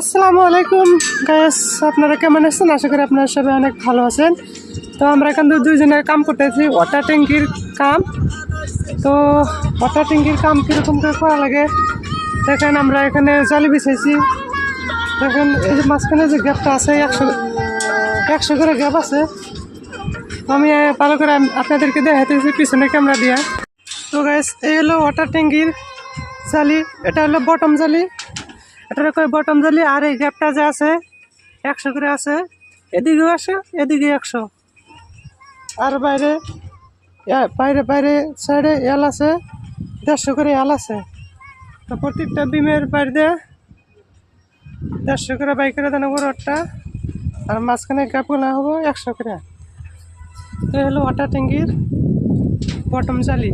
আসসালামু আলাইকুম গায়েস আপনারা কেমন আছেন? আশা করি আপনারা সবাই অনেক ভালো আছেন। তো আমরা এখান থেকে দুইজনের কাম করতেছি ওয়াটার ট্যাঙ্কির কাম। তো ওয়াটার ট্যাঙ্কির কাম কীরকম করে করা লাগে? দেখেন আমরা এখানে জালি বিছাইছি। দেখেন এই যে মাঝখানে যে গ্যাপটা আছে, একশো একশো করে গ্যাপ আছে। আমি ভালো করে আপনাদেরকে দেখাতেছি পিছনে ক্যামেরা দিয়ে। তো গাইস এই হলো ওয়াটার ট্যাঙ্কির জালি, এটা হলো বটম জালি। এটা কয় বটম জালি আর এই গ্যাপটা যে আছে, একশো করে আছে। এদিকেও আসে এদিকে একশো। আর বাইরে বাইরে বাইরে সাইডে এল আছে, দেড়শো করে এল আছে। তো প্রত্যেকটা বিমের বাইরে দেড়শো করে বাই করে দেন রডটা আর মাঝখানে গ্যাপগুলো হব একশো করে। তো হলো ওয়াটার ট্যাঙ্কির বটম জালি